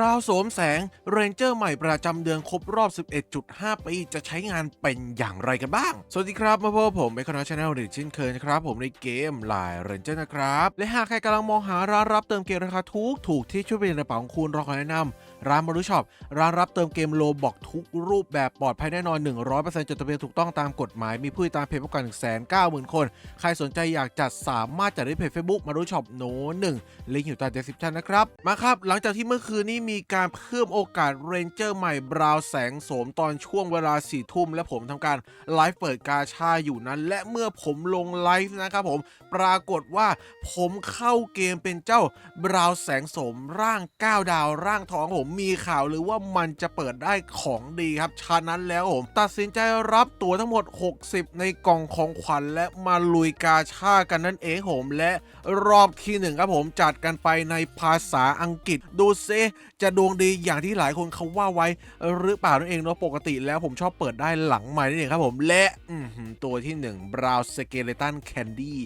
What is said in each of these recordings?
ราวโสมแสงเรนเจอร์ใหม่ประจำเดือนครบรอบ 11.5 ปี จะใช้งานเป็นอย่างไรกันบ้าง สวัสดีครับ มาพบผมเมคอนชาแนลดิชินเคยนะครับ ผมในเกมลายเรนเจอร์นะครับ และหากใครกำลังมองหาร้านรับเติมเกมราคาถูกถูกที่ช่วยเป็นกระเป๋าของคุณเราขอแนะนำร้านมารุช็อปร้านรับเติมเกมโลบอกทุกรูปแบบปลอดภัยแน่นอน 100%จดทะเบียนถูกต้องตามกฎหมาย มีผู้ติดตามเพจมากกว่า190,000 คน ใครสนใจอยากจัดสามารถจัดได้เพจ Facebook มารุช็อปโนหนึ่งลิงก์อยู่ใต้ description นะครับ มาครับ หลังจากที่เมื่อคืนนี้มีการเพิ่มโอกาสเรนเจอร์ใหม่บราวแสงโสมตอนช่วงเวลา4ี่ทุ่มและผมทำการไลฟ์เปิดกาชาอยู่นั้น และเมื่อผมลงไลฟ์นะครับผมปรากฏว่าผมเข้าเกมเป็นเจ้าบราวแสงโสมร่าง 9 ดาวร่างทองผมมีข่าวหรือว่ามันจะเปิดได้ของดีครับ ฉะนั้นแล้วผมตัดสินใจรับตั๋วทั้งหมด 60 ในกล่องของขวัญและมาลุยกาชากันนั่นเองผมและรอบที่หนึ่งครับผมจัดกันไปในภาษาอังกฤษ ดูซิจะดวงดีอย่างที่หลายคนเขาว่าไว้ หรือเปล่านั่นเองเนาะปกติแล้วผมชอบเปิดได้หลังใหม่นั่นเองครับผมและตัวที่ 1 Brown Skeleton Candy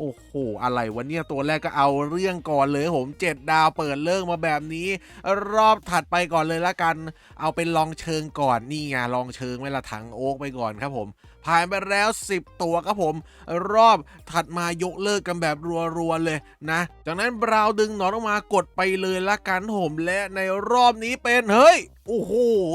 โอ้โห อะไรวะเนี่ย ตัวแรกก็เอาเรื่องก่อนเลยผม7ดดาวเปิดเรื่องมาแบบนี้ รอบถัดไปก่อนเลยละกัน เอาเป็นลองเชิงก่อนนี่ไงลองเชิงไว้ละถังโอ๊กไปก่อนครับผมผ่านไปแล้ว 10 ตัวครับผม รอบถัดมายกเลิกกันแบบรัวๆเลยนะ จากนั้นบราวดึงหนอนออกมากดไปเลยละกันผมและในรอบนี้เป็นเฮ้ย โอ้โห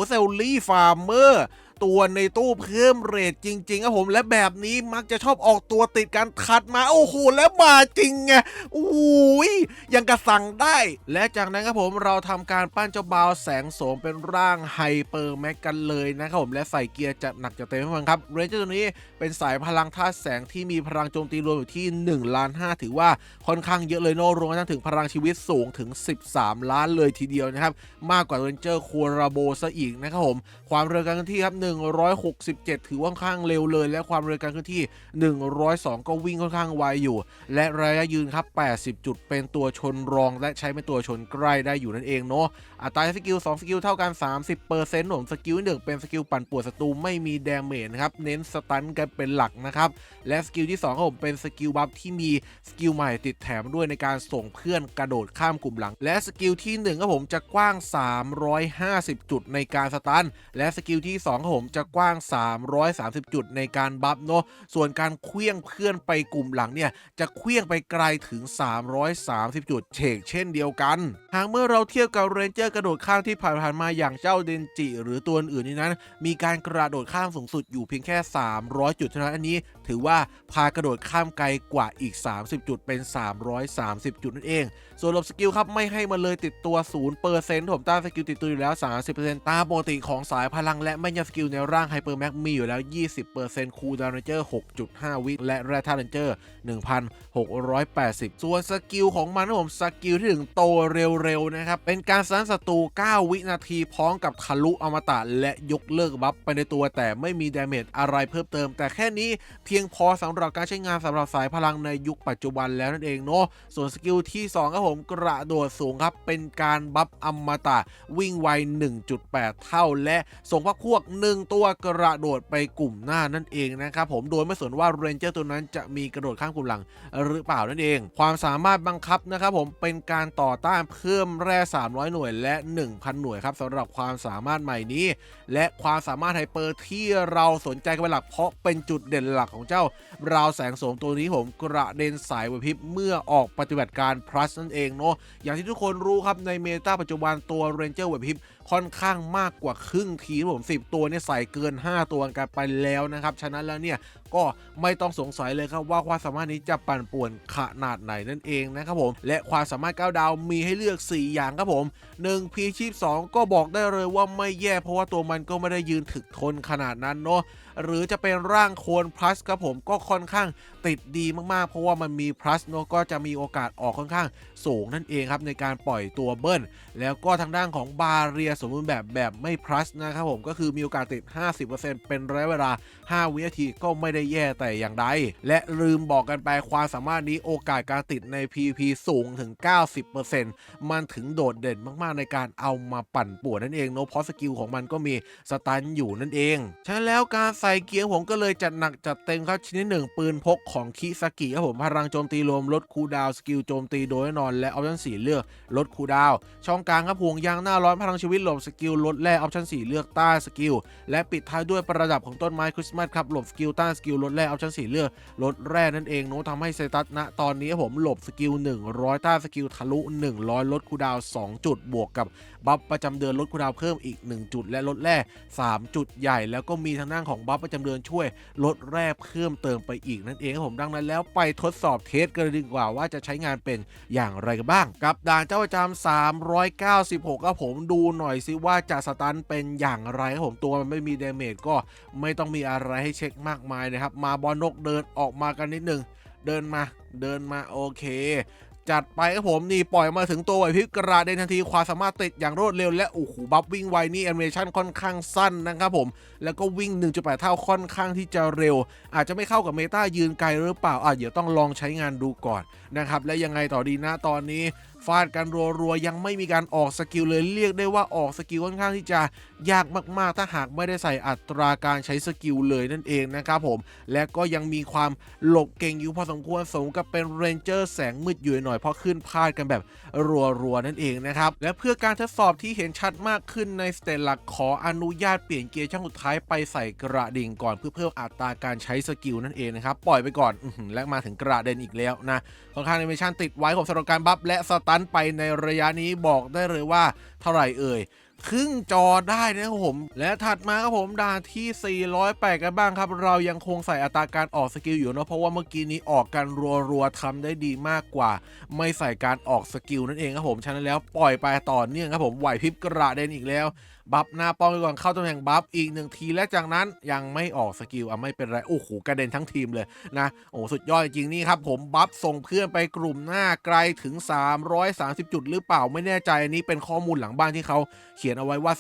เซลลี่ฟาร์มเมอร์ ตัวในตู้เพิ่มเรทจริงๆครับผมและแบบนี้มักจะชอบออกตัวติดกันถัดมาโอ้โหแล้วมาจริงไงโอ้ยยังกระสั่งได้ และจากนั้นครับผมเราทำการปั้นเจ้าบาวแสงโสมเป็นร่างไฮเปอร์แม็กกันเลยนะครับผมและใส่เกียร์จัดหนักจัดเต็มให้ฟังครับเรนเจอร์ตัวนี้เป็นสายพลังธาตุแสงที่มีพลังโจมตีรวมอยู่ที่1ล้าน5ถือว่าค่อนข้างเยอะเลยโนรวมกันถึงพลังชีวิตสูงถึง 13 ล้านเลยทีเดียวนะครับมากกว่าเรนเจอร์คัวราโบซะอีกนะครับผมความเร็วการเคลื่อนที่ครับ167 ถือว่าค่อนข้างเร็วเลย และความเร็วการเคลื่อนที่ 102 ก็วิ่งค่อนข้างไวอยู่ และระยะยืนครับ 80 จุดเป็นตัวชนรอง และใช้เป็นตัวชนใกล้ได้อยู่นั่นเองเนาะอัตราสกิล 2 สกิลเท่ากัน 30%ผมสกิลหนึ่งเป็นสกิลปั่นป่วนศัตรูไม่มีดาเมจนะครับ เน้นสตันกันเป็นหลักนะครับ และสกิลที่2ครับผมเป็นสกิลบัฟที่มีสกิลใหม่ติดแถมด้วยในการส่งเพื่อนกระโดดข้ามกลุ่มหลัง และสกิลที่1ครับผมจะกว้าง 350 จุดในการสตันและสกิลที่2ครับผมจะกว้าง 330 จุดในการบัฟเนาะส่วนการเคลื่องเพื่อนไปกลุ่มหลังเนี่ยจะเคลื่องไปไกลถึง 330 จุดเชกเช่นเดียวกันหากเมื่อเราเทียบกับเรนเจอร์กระโดดข้ามที่ผ่านมาอย่างเจ้าเดนจิ หรือตัวอื่นนี้นั้น มีการกระโดดข้ามสูงสุดอยู่เพียงแค่ 300 จุดเท่านั้นอันนี้ ถือว่าพากระโดดข้ามไกลกว่าอีก 30 จุดเป็น 330 จุดนั่นเอง ส่วนลบสกิลครับไม่ให้มาเลยติดตัว0%ผมต้านสกิลติดตัวอยู่แล้ว 30%ตามปกติของสายพลังและแม่นยำสกิลในร่างไฮเปอร์แม็กมีอยู่แล้ว 20%คูลดาวน์เรนเจอร์ 6.5 วิและแร่ธาตุเรนเจอร์ 1,680 ส่วนสกิลของมันนะผมสกิลที่ถึงโตเร็วๆนะครับ เป็นการสตันศัตรู 9 วินาทีพร้อมกับทะลุอมตะและยกเลิกบัฟไปในตัวแต่ไม่มีดาเมจอะไรเพิ่มเติม แต่แค่นี้เพียงพอสำหรับการใช้งานสำหรับสายพลังในยุคปัจจุบันแล้วนั่นเองเนาะส่วนสกิลที่ 2 ครับผมกระโดดสูงครับ เป็นการบัฟอมตะวิ่งไว 1.8 เท่าและส่งพักพวก1ตัวกระโดดไปกลุ่มหน้านั่นเองนะครับผมโดยไม่สนว่าเรนเจอร์ตัวนั้นจะมีกระโดดข้ามกลุ่มหลังหรือเปล่านั่นเอง ความสามารถบังคับนะครับผมเป็นการต่อต้านเพิ่มแร่ 300 หน่วยและ 1,000 หน่วยครับสำหรับความสามารถใหม่นี้ และความสามารถไฮเปอร์ที่เราสนใจกันเป็นหลักเพราะเป็นจุดเด่นหลักของเจ้าราวแสงโสมตัวนี้ผมกระเด็นสายไหวพิบเมื่อออกปฏิบัติการ plus นั่นเองเนาะอย่างที่ทุกคนรู้ครับในเมตาปัจจุบันตัวเรนเจอร์ไหวพิบ ค่อนข้างมากกว่าครึ่งทีมผม 10 ตัวเนี่ยใส่เกิน 5 ตัวกันไปแล้วนะครับ ฉะนั้นแล้วเนี่ยก็ไม่ต้องสงสัยเลยครับว่าความสามารถนี้จะปั่นป่วนขนาดไหนนั่นเองนะครับผม และความสามารถ9ดาวมีให้เลือก 4 อย่างครับผม 1 พีชีพ2ก็บอกได้เลยว่าไม่แย่เพราะว่าตัวมันก็ไม่ได้ยืนถึกทนขนาดนั้นเนาะหรือจะเป็นร่างโคน plus ครับผมก็ค่อนข้างติดดีมากๆ เพราะว่ามันมี plus เนาะก็จะมีโอกาสออกค่อนข้างสูงนั่นเองครับในการปล่อยตัวเบิ้ลแล้วก็ทางด้านของบาเรียสมบูรณ์แบบแบบไม่ plus นะครับผมก็คือมีโอกาสติด 50%เป็นระยะเวลา 5 วินาทีก็ไม่ได้แย่แต่อย่างใด และลืมบอกกันไปความสามารถนี้โอกาสการติดใน PVP สูงถึง 90%มันถึงโดดเด่นมากๆในการเอามาปั่นป่วนนั่นเองเนาะเพราะสกิลของมันก็มีสตันอยู่นั่นเองฉะนั้นแล้วการใส่เกียร์ผมก็เลยจัดหนักจัดเต็มครับชนิดหนึ่งปืนพกของคิสกิครับผมพลังโจมตีรวมลดคูดาวสกิลโจมตีโดยแน่นอนและออปชั่น4เลือกลดคูดาว ช่องกลางครับห่วงยางหน้าร้อนพลังชีวิตหลบสกิลลดแร่ออปชั่น4เลือกต้านสกิลและปิดท้ายด้วยประดับของต้นไม้คริสต์มาสครับหลบสกิลต้านสกิลลดแร่ออปชั่น4เลือกลดแร่นั่นเองเนอะทำให้เซตัสณตอนนี้ผมหลบสกิล 100 ต้านสกิลทะลุ 100 ลดคูดาว 2 จุดบวกกับบัฟประจำเดือนลดคูดาวเพิ่มอีก 1 จุด และลดแร่ 3 จุดใหญ่ แล้วก็มีทางด้านของบัฟประจำเดือนช่วยลดแร่เพิ่มเติมไปอีกนั่นเองผมดังนั้นแล้วไปทดสอบเทสกันดีกว่าว่าจะใช้งานเป็นอย่างไรกันบ้าง กับด่านเจ้าประจำ396ครับผมดูหน่อยซิว่าจะสตันเป็นอย่างไรครับผมตัวมันไม่มีเดเมจก็ไม่ต้องมีอะไรให้เช็คมากมายนะครับ มาบอลนกเดินออกมากันนิดหนึ่งเดินมาเดินมาโอเค จัดไปครับผมนี่ปล่อยมาถึงตัวไหวพริบกระเด็นทันทีความสามารถติดอย่างรวดเร็วและโอ้โหบัฟวิ่งไวนี่แอนิเมชันค่อนข้างสั้นนะครับผม แล้วก็วิ่ง 1.8 เท่าค่อนข้างที่จะเร็ว อาจจะไม่เข้ากับเมตายืนไกลหรือเปล่าอะเดี๋ยวต้องลองใช้งานดูก่อนนะครับและยังไงต่อดีนะตอนนี้ ฟาดกันรัวๆยังไม่มีการออกสกิลเลยเรียกได้ว่าออกสกิลค่อนข้างที่จะยากมากๆ ถ้าหากไม่ได้ใส่อัตราการใช้สกิลเลยนั่นเองนะครับผม และก็ยังมีความหลบเก่งอยู่พอสมควรสมกับเป็นเรนเจอร์แสงมืดอยู่หน่อยเพราะขึ้นพาดกันแบบรัวๆนั่นเองนะครับ และเพื่อการทดสอบที่เห็นชัดมากขึ้นในสเตจหลักขออนุญาตเปลี่ยนเกียร์ช่องสุดท้ายไปใส่กระดิ่งก่อนเพื่อเพิ่มอัตราการใช้สกิลนั่นเองนะครับปล่อยไปก่อนและมาถึงกระเด็นอีกแล้วนะค่อนข้างแอนิเมชันติดไว้ของสำหรับการบัฟและสไตนไปในระยะนี้บอกได้เลยว่าเท่าไหร่เอ่ยครึ่งจอได้นะครับผม และถัดมาครับผมด่านที่ 408 กันบ้างครับ เรายังคงใส่อัตราการออกสกิลอยู่เนาะเพราะว่าเมื่อกี้นี้ออกกันรัวๆทำได้ดีมากกว่า ไม่ใส่การออกสกิลนั่นเองครับผมฉะนั้นแล้วปล่อยไปต่อเนื่องครับผมไหวพริบกระเด็นอีกแล้ว บัฟหน้าป้องไปก่อนเข้าตำแหน่งบัฟอีกหนึ่งทีและจากนั้นยังไม่ออกสกิลอะไม่เป็นไร โอ้โหกระเด็นทั้งทีมเลยนะโอ้สุดยอดจริงนี่ครับ ผมบัฟส่งเพื่อนไปกลุ่มหน้าไกลถึง 330 จุดหรือเปล่าไม่แน่ใจอันนี้เป็นข้อมูลหลังบ้านที่เขาเขียนเอาไว้ว่า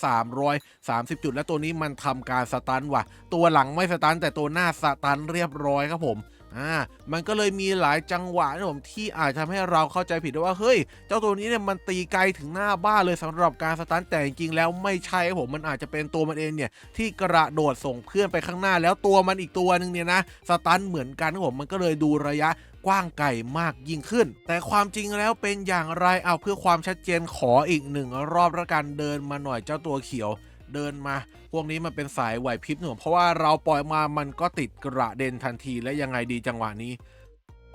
330 จุด และตัวนี้มันทำการสตันว่ะ ตัวหลังไม่สตันแต่ตัวหน้าสตันเรียบร้อยครับผม อ่ามันก็เลยมีหลายจังหวะนะผมที่อาจทำให้เราเข้าใจผิดว่าเฮ้ย เจ้าตัวนี้เนี่ยมันตีไกลถึงหน้าบ้านเลยสำหรับการสตันแต่จริงๆแล้วไม่ใช่ผมมันอาจจะเป็นตัวมันเองเนี่ยที่กระโดดส่งเพื่อนไปข้างหน้า แล้วตัวมันอีกตัวหนึ่งเนี่ยนะสตันเหมือนกันผมมันก็เลยดูระยะกว้างไกลมากยิ่งขึ้น แต่ความจริงแล้วเป็นอย่างไรเอาเพื่อความชัดเจนขออีกหนึ่งรอบละกันเดินมาหน่อยเจ้าตัวเขียว เดินมา พวกนี้มันเป็นสายไหวพริบหนูเพราะว่าเราปล่อยมามันก็ติดกระเด็นทันทีและยังไงดีจังหวะนี้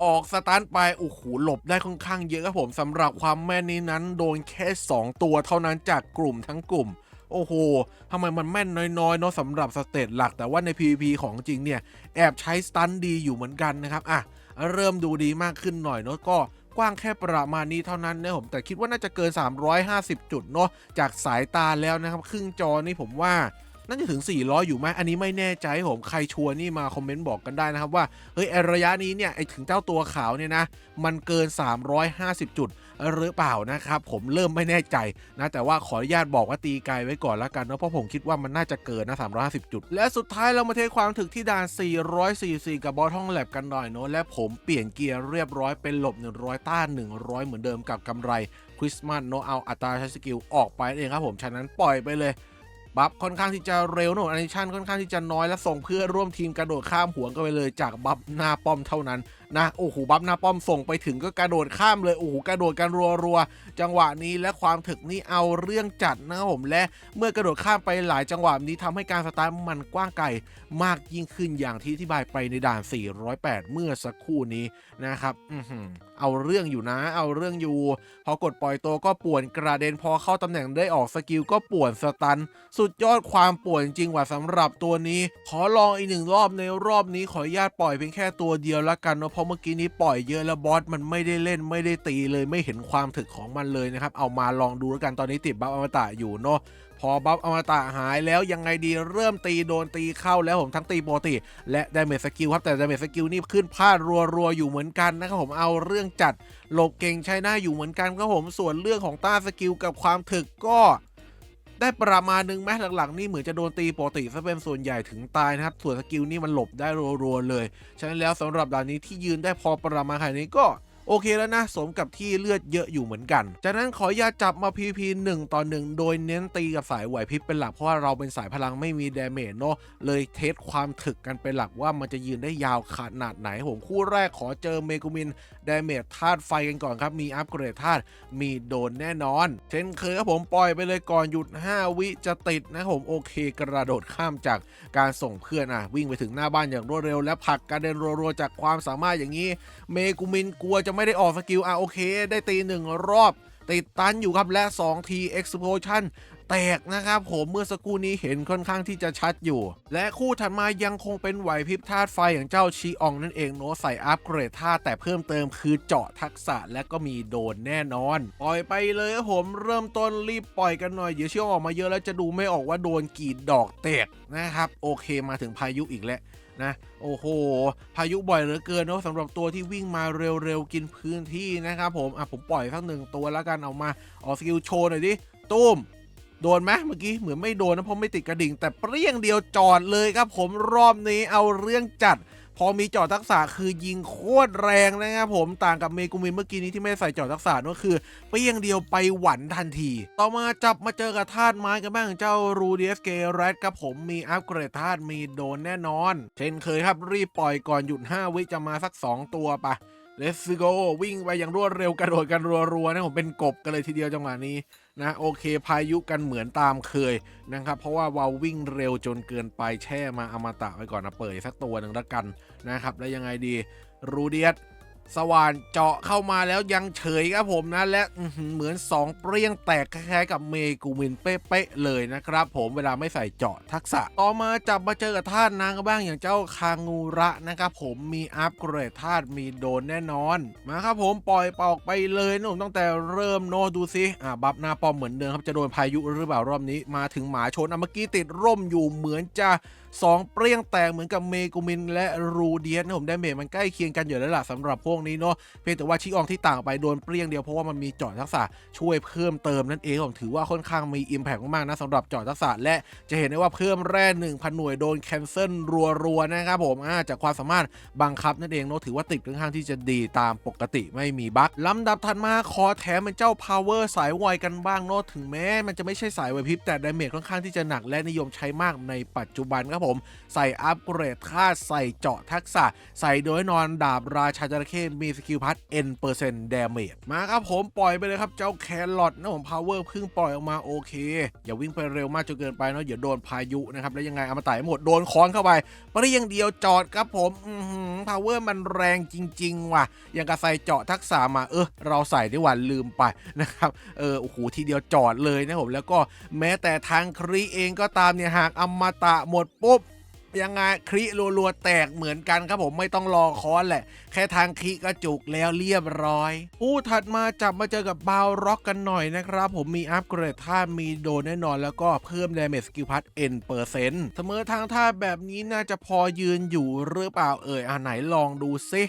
ออกสตาร์ทไปโอ้โหหลบได้ค่อนข้างเยอะครับผมสำหรับความแม่นนี้นั้น โดนแค่ 2 ตัวเท่านั้นจากกลุ่มทั้งกลุ่มโอ้โห ทำไมมันแม่นน้อยๆ เนาะสำหรับสเตตหลัก แต่ว่าใน PVP ของจริงเนี่ย แอบใช้สตันดีอยู่เหมือนกันนะครับ อะ เริ่มดูดีมากขึ้นหน่อยเนาะก็ กว้างแค่ประมาณนี้เท่านั้นนะผมแต่คิดว่าน่าจะเกิน 350 จุดเนาะจากสายตาแล้วนะครับ ครึ่งจอนี่ผมว่า น่าจะถึง 400 อยู่ไหมอันนี้ไม่แน่ใจผมใครชัวร์นี่มาคอมเมนต์บอกกันได้นะครับว่าเฮ้ยไอ้ระยะนี้เนี่ยไอถึงเจ้าตัวขาวเนี่ยนะมันเกิน 350 จุดหรือเปล่านะครับผมเริ่มไม่แน่ใจนะแต่ว่าขออนุญาตบอกว่าตีไกลไว้ก่อนแล้วกันเนาะเพราะผมคิดว่ามันน่าจะเกินนะ350 จุด และสุดท้ายเรามาเทความถึกที่ด่าน 444 กับบอทห้องแลบกันหน่อยเนาะและผมเปลี่ยนเกียร์เรียบร้อยเป็นหลบ 100 ต้าน 100 เหมือนเดิมกับกำไรคริสต์มาสเนาะเอาอัตราใช้สกิลออกไปเองครับผมฉะนั้นปล่อยไปเลย บัฟค่อนข้างที่จะเร็วหน่อยอนิชันค่อนข้างที่จะน้อยและส่งเพื่อร่วมทีมกระโดดข้ามหัวกันไปเลยจากบัฟหน้าป้อมเท่านั้น นะโอ้โหบัฟหน้าป้อมส่งไปถึงก็กระโดดข้ามเลยโอ้โหกระโดดกันรัวๆจังหวะนี้และความถึกนี่เอาเรื่องจัดนะครับผมและเมื่อกระโดดข้ามไปหลายจังหวะนี้ทำให้การสตาร์ทมันกว้างไกลมากยิ่งขึ้นอย่างที่อธิบายไปในด่าน 408 เมื่อสักครู่นี้นะครับอืเอาเรื่องอยู่นะ เอาเรื่องอยู่ พอกดปล่อยตัวก็ป่วนกระเด็นพอเข้าตำแหน่งได้ออกสกิลก็ป่วนสตัน สุดยอดความป่วนจริงว่าสำหรับตัวนี้ ขอลองอีกหนึ่งรอบในรอบนี้ขออนุญาตปล่อยเพียงแค่ตัวเดียวละกันเนาะพราะเมื่อกี้นี้ปล่อยเยอะแล้วบอสมันไม่ได้เล่นไม่ได้ตีเลยไม่เห็นความถึกของมันเลยนะครับ เอามาลองดูแล้วกันตอนนี้ติดบัฟอมตะอยู่เนาะพอบัฟอมตะหายแล้วยังไงดีเริ่มตีโดนตีเข้าแล้วผมทั้งตีปกติ และดาเมจสกิลครับแต่ดาเมจสกิลนี่ขึ้นพลาดรัวๆอยู่เหมือนกันนะครับผมเอาเรื่องจัดหลบเก่งใช้หน้าอยู่เหมือนกันครับผมส่วนเรื่องของต้าสกิลกับความถึกก็ ได้ประมาณนึงแม้หลังๆนี่เหมือนจะโดนตีปกติซะเป็นส่วนใหญ่ถึงตายนะครับ ส่วนสกิลนี่มันหลบได้รัวๆเลย ฉะนั้นแล้วสำหรับด่านนี้ที่ยืนได้พอประมาณขนาดนี้ก็ โอเคแล้วนะ สมกับที่เลือดเยอะอยู่เหมือนกัน จากนั้นขออย่าจับมา PVP 1 ต่อ 1 โดยเน้นตีกับสายไหวพริบเป็นหลัก เพราะว่าเราเป็นสายพลังไม่มีเดเมจเนาะเลยเทสความถึกกันเป็นหลักว่ามันจะยืนได้ยาวขนาดไหนผมคู่แรกขอเจอเมกุมินเดเมจธาตุไฟกันก่อนครับ มีอัปเกรดธาตุมีโดนแน่นอน เช่นเคยครับผมปล่อยไปเลยก่อนหยุด 5 วิจะติดนะผมโอเค กระโดดข้ามจากการส่งเพื่อนอะวิ่งไปถึงหน้าบ้านอย่างรวดเร็ว และผลักกระเด็นรัวๆจากความสามารถอย่างนี้ เมกุมินกลัวจะไม่ได้ออกสกิลอะโอเค ได้ตีหนึ่งรอบ ติดตันอยู่ครับและ 2 ที Explosion แตกนะครับผมเมื่อสักครู่นี้เห็นค่อนข้างที่จะชัดอยู่ และคู่ถัดมายังคงเป็นไหวพริบธาตุไฟอย่างเจ้าชีอองนั่นเองโนตใส่อัปเกรดธาตุแต่เพิ่มเติมคือเจาะทักษะและก็มีโดนแน่นอน ปล่อยไปเลยครับผมเริ่มต้นรีบปล่อยกันหน่อยเดี๋ยวชีอองออกมาเยอะแล้วจะดูไม่ออกว่าโดนกี่ดอกแตกนะครับโอเคมาถึงพายุอีกแล้วนะโอ้โห พายุบ่อยเหลือเกินเนาะสำหรับตัวที่วิ่งมาเร็วๆ กินพื้นที่นะครับผม อะผมปล่อยสักหนึ่งตัวแล้วกันเอามาออกสกิลโชว์หน่อยดิตุ้ม โดนไหมเมื่อกี้เหมือนไม่โดนนะเพราะไม่ติดกระดิ่ง แต่เปรี้ยงเดียวจอดเลยครับ ผมรอบนี้เอาเรื่องจัด พอมีจอดทักษะคือยิงโคตรแรงนะครับผมต่างกับเมกุมินเมื่อกี้นี้ที่ไม่ใส่จอดทักษะนั่นคือเปรี้ยงเดียวไปหวันทันที ต่อมาจับมาเจอกับธาตุไม้กันบ้างเจ้ารูดีสเกเรดครับผมมีอัปเกรดธาตุมีโดนแน่นอน เช่นเคยครับรีบปล่อยก่อนหยุด 5 วิจะมาสัก 2 ตัวปะ Let's go วิ่งไปอย่างรวดเร็วกระโดดกันรัวๆนะผมเป็นกบกันเลยทีเดียวจังหวะนี้ นะโอเคพายุกันเหมือนตามเคยนะครับ เพราะว่าวาววิ่งเร็วจนเกินไปแช่มาอมตะไปก่อนนะเปิดสักตัวหนึ่งละกันนะครับ แล้วยังไงดีรูเดียส สว่านเจาะเข้ามาแล้วยังเฉยครับผมนะ และเหมือน 2 เปรี้ยงแตกคล้ายๆกับเมกูมินเป๊ะๆเลยนะครับ ผมเวลาไม่ใส่เจาะทักษะ ต่อมาจับมาเจอกับธาตุนางกันบ้างอย่างเจ้าคางูระนะครับผมมีอัปเกรดธาตุมีโดนแน่นอน มาครับผมปล่อยปอกไปเลยนะผมตั้งแต่เริ่มโนดูซิอ่าบัฟหน้าปอมเหมือนเดิมครับจะโดนพายุหรือเปล่ารอบนี้มาถึงหมาชนอะเมื่อกี้ติดร่มอยู่เหมือนจะ สองเปรี้ยงแตกเหมือนกับเมกุมิน และรูเดียสนะผมได้เมจมันใกล้เคียงกันอยู่แล้วล่ะสำหรับพวกนี้เนาะเพียงแต่ว่าชิอองที่ต่างไปโดนเปรี้ยงเดียวเพราะว่ามันมีเจาะทักษะช่วยเพิ่มเติมนั่นเองผมถือว่าค่อนข้างมีอิมแพกมากๆนะสำหรับเจาะทักษะและจะเห็นได้ว่าเพิ่มแร่1,000หน่วยโดนแคนเซิลรัวๆนะครับผมาจากความสามารถบังคับนั่นเองเนาะถือว่าติดค่อนข้างที่จะดีตามปกติไม่มีบั๊กลำดับถัดมาขอแถมเป็นเจ้า power สายไวกันบ้างเนาะถึงแม้ มันจะไม่ใช่สายไวพริบแต่ดาเมจค่อนข้างที่จะหนักและนิยมใช้มากในปัจจุบันครับผมใส่อัปเกรดค่าใส่เจาะทักษะ ใส่โดยนอนดาบราชาจระเข้มีสกิลพัท N เปอร์เซ็นต์ดาเมจมาครับผมปล่อยไปเลยครับเจ้าแครอทนะผมพาวเวอร์เพิ่งปล่อยออกมาโอเค อย่าวิ่งไปเร็วมากจนเกินไปเนาะอย่าโดนพายุนะครับแล้วยังไงเอามาไต่หมดโดนค้อนเข้าไปปรีอย่างเดียวจอดครับผมพาวเวอร์มันแรงจริง ๆ ว่ะยังกระใส่เจาะทักษะมาเออเราใส่ได้วันลืมไปนะครับเออโอ้โหทีเดียวจอดเลยนะผมแล้วก็แม้แต่ทางครีเองก็ตามเนี่ยหากอมตะหมดปุ ยังไงคริรัวๆแตกเหมือนกันครับผมไม่ต้องรอค้อนแหละ แค่ทางคริก็จุกแล้วเรียบร้อยผู้ถัดมาจับมาเจอกับบาวร็อกกันหน่อยนะครับ ผมมีอัปเกรดท่ามีโดนแน่นอนแล้วก็เพิ่มดาเมจสกิลพัทเอ็นเปอร์เซ็นต์เสมอทางท่าแบบนี้น่าจะพอยืนอยู่หรือเปล่าเอ่ยอ่าไหนลองดูซิ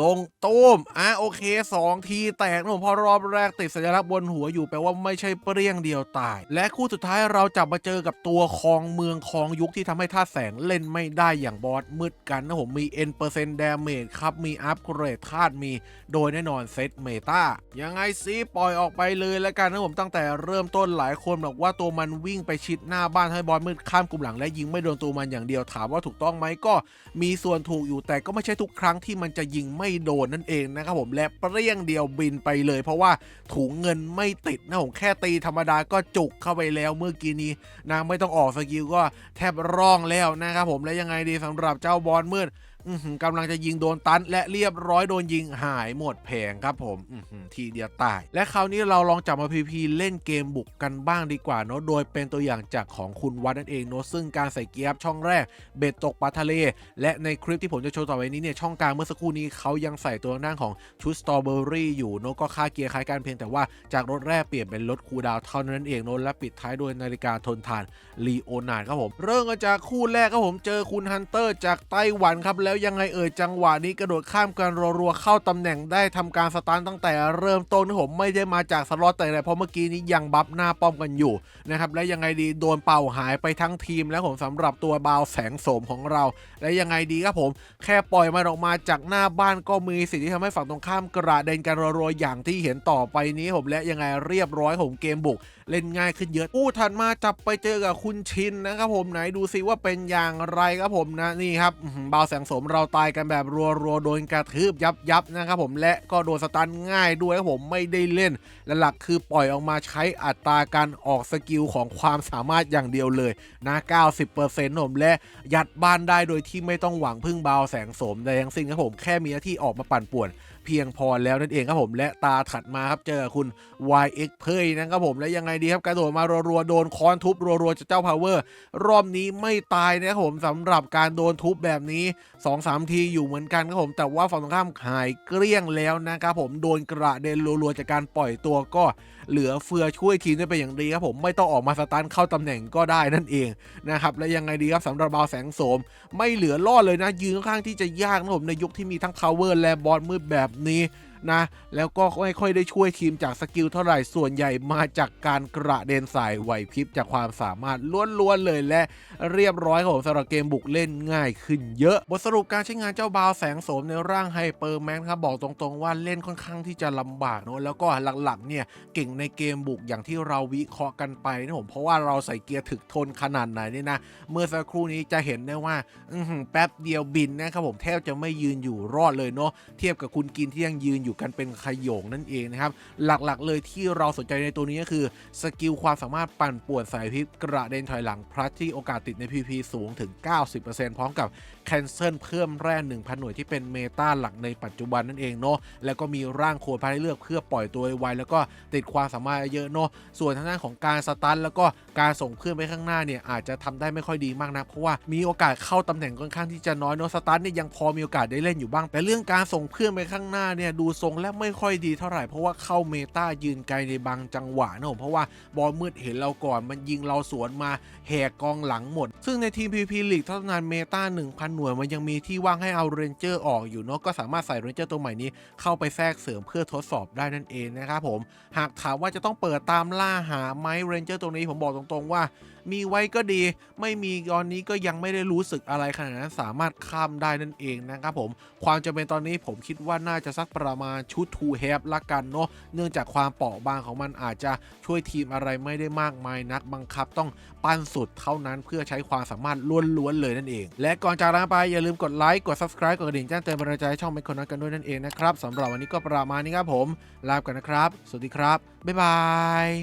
ลงตุ้มอะโอเค 2 ทีแตกนะผมพอรอบแรกติดสัญลักษณ์บนหัวอยู่แปลว่าไม่ใช่เปรี้ยงเดียวตาย และคู่สุดท้ายเราจับมาเจอกับตัวคองเมืองคองยุคที่ทำให้ท่าแสงเล่นไม่ได้อย่างบอสมืดกันนะผมมี N เปอร์เซ็นต์ดาเมจครับ มีอัปเกรดธาตุมี โดยแน่นอนเซตเมตายังไงซิปล่อยออกไปเลยแล้วกันนะผมตั้งแต่เริ่มต้นหลายคนบอกว่าตัวมันวิ่งไปชิดหน้าบ้านให้บอสมืดข้ามกลุ่มหลังและยิงไม่โดนตัวมันอย่างเดียวถามว่าถูกต้องไหมก็มีส่วนถูกอยู่แต่ก็ไม่ใช่ทุกครั้งที่มันจะยิงไม่ไม่โดนนั่นเองนะครับผมและเปรี้ยงเดียวบินไปเลย เพราะว่าถุงเงินไม่ติดนะผมแค่ตีธรรมดาก็จุกเข้าไปแล้วเมื่อกี้นี้นางไม่ต้องออกสกิลก็แทบร่องแล้วนะครับผมและยังไงดีสำหรับเจ้าบอลมืด กำลังจะยิงโดนตัน และเรียบร้อยโดนยิงหายหมดแผงครับผมทีเดียวตาย และคราวนี้เราลองจับมาพีพีเล่นเกมบุกกันบ้างดีกว่าเนาะโดยเป็นตัวอย่างจากของคุณวัดนั่นเองเนาะซึ่งการใส่เกียร์ช่องแรก เบ็ดตกปลาทะเล และในคลิปที่ผมจะโชว์ต่อไปนี้เนี่ยช่องกลางเมื่อสักครู่นี้เขายังใส่ตัวด้านของชุดสตรอเบอรี่อยู่เนาะก็ค่าเกียร์คล้ายกันเพียงแต่ว่าจากรถแรกเปลี่ยนเป็นรถคูดาวเท่านั้นเองเนาะและปิดท้ายด้วยนาฬิกาทนทานลีโอนาร์ดครับผมเริ่มกันจากคู่แรกครับผมเจอคุณฮันเตอร์จากไต้หวันครับแล้วยังไงเอ่ยจังหวะนี้กระโดดข้ามกันรัวๆเข้าตำแหน่งได้ทำการสตาร์ทตั้งแต่เริ่มต้นนะผมไม่ได้มาจากสล็อตแต่ไหนเพราะเมื่อกี้นี้ยังบัฟหน้าป้อมกันอยู่นะครับและยังไงดีโดนเป่าหายไปทั้งทีมแล้วผมสำหรับตัวบาวแสงโสมของเรา และยังไงดีครับผมแค่ปล่อยมันออกมาจากหน้าบ้านก็มีสิ่งที่ทำให้ฝั่งตรงข้ามกระเด็นกันรัวๆอย่างที่เห็นต่อไปนี้ผมและยังไงเรียบร้อยผมเกมบุก เล่นง่ายขึ้นเยอะอู้ถัดมาจับไปเจอกับคุณชินนะครับผมไหนดูซิว่าเป็นอย่างไรครับผมนะนี่ครับอื้อหือบาแสงสมเราตายกันแบบรัวๆโดนกระทืบยับยับๆนะครับผมและก็โดนสตันง่ายด้วยครับผมไม่ได้เล่นและหลักคือปล่อยออกมาใช้อัตราการออกสกิลของความสามารถอย่างเดียวเลยนะ 90%ผมและยัดบ้านได้โดยที่ไม่ต้องหวังพึ่งเบาแสงสมใดทั้งสิ้นครับผมแค่มีหน้าที่ออกมาปั่นป่วน เพียงพอแล้วนั่นเองครับผมและตาถัดมาครับเจอคุณ YX เพยนะครับผมและยังไงดีครับกระโดดมารัวๆโดนค้อนทุบรัวๆจากเจ้าพาวเวอรอบนี้ไม่ตายนะครับผมสำหรับการโดนทุบแบบนี้ 2-3 ทีอยู่เหมือนกันครับผม แต่ว่าฝั่งตรงข้ามหายเกลี้ยงแล้วนะครับผมโดนกระเด็นรัวๆจากการปล่อยตัวก็ เหลือเฟือช่วยทีมได้เป็นอย่างดีครับผมไม่ต้องออกมาสตาร์ทเข้าตำแหน่งก็ได้นั่นเองนะครับและยังไงดีครับสำหรับบาวแสงโสม ไม่เหลือรอดเลยนะยืนข้างที่จะยากนะผมในยุคที่มีทั้งคาเวอร์และบอลมืดแบบนี้ นะ แล้วก็ไม่ค่อยได้ช่วยทีมจากสกิลเท่าไหร่ส่วนใหญ่มาจากการกระเด็นสายไหวพริบจากความสามารถล้วนๆเลยและเรียบร้อยครับผมสำหรับเกมบุกเล่นง่ายขึ้นเยอะ บทสรุปการใช้งานเจ้าบาวแสงโสมในร่างไฮเปอร์แมนครับบอกตรงๆว่าเล่นค่อนข้างที่จะลำบากเนอะแล้วก็หลักๆเนี่ยเก่งในเกมบุกอย่างที่เราวิเคราะห์กันไปนะผมเพราะว่าเราใส่เกียร์ถึกทนขนาดไหนเนี่ยนะเมื่อสักครู่นี้จะเห็นได้ว่าแป๊บเดียวบินนะครับผมแทบจะไม่ยืนอยู่รอดเลยเนาะเทียบกับคุณกินที่ยังยืนอยูู่่กันเป็นขยงนั่นเองนะครับ หลักๆเลยที่เราสนใจในตัวนี้ก็คือ สกิลความสามารถปั่นป่วนสายพิษกระเด็นถอยหลังพลัสที่โอกาสติดใน PP สูงถึง 90%พร้อมกับ แคนเซิลเพิ่มแร่1,000 หน่วยที่เป็นเมตาหลักในปัจจุบันนั่นเองเนาะแล้วก็มีร่างโคดพาให้เลือกเพื่อปล่อยตัวไวแล้วก็ติดความสามารถเยอะเนาะส่วนทางด้านของการสตันแล้วก็การส่งเพื่อนไปข้างหน้าเนี่ยอาจจะทำได้ไม่ค่อยดีมากนะเพราะว่ามีโอกาสเข้าตำแหน่งค่อนข้างที่จะน้อยเนาะสตันเนี่ยยังพอมีโอกาสได้เล่นอยู่บ้าง แต่เรื่องการส่งเพื่อนไปข้างหน้าเนี่ยดูทรงแล้วไม่ค่อยดีเท่าไหร่เพราะว่าเข้าเมตายืนไกลในบางจังหวะนะผมเพราะว่าบอลมืดเห็นเราก่อนมันยิงเราสวนมาแหกกองหลังหมด ซึ่งในทีม PVP ลีกเท่านั้นเมตา1,000หน่วยมันยังมีที่ว่างให้เอาเรนเจอร์ออกอยู่เนาะก็สามารถใส่เรนเจอร์ตัวใหม่นี้เข้าไปแทรกเสริมเพื่อทดสอบได้นั่นเองนะครับผม หากถามว่าจะต้องเปิดตามล่าหาไหมเรนเจอร์ตรงนี้ผมบอกตรงๆว่า มีไว้ก็ดี ไม่มีตอนนี้ก็ยังไม่ได้รู้สึกอะไรขนาดนั้นสามารถข้ามได้นั่นเองนะครับผม ความจำเป็นตอนนี้ผมคิดว่าน่าจะสักประมาณชุด to have ละกันเนาะเนื่องจากความเปราะบางของมันอาจจะช่วยทีมอะไรไม่ได้มากมายนักบังคับต้องปั้นสุดเท่านั้นเพื่อใช้ความสามารถล้วนๆเลยนั่นเอง และก่อนจากลาไปอย่าลืมกดไลค์กด subscribe กดกระดิ่งแจ้งเตือนเป็นกำลังใจช่องไมโครนัทกันด้วยนั่นเองนะครับสำหรับวันนี้ก็ประมาณนี้ครับผมลาไปกันนะครับ สวัสดีครับ บ๊ายบาย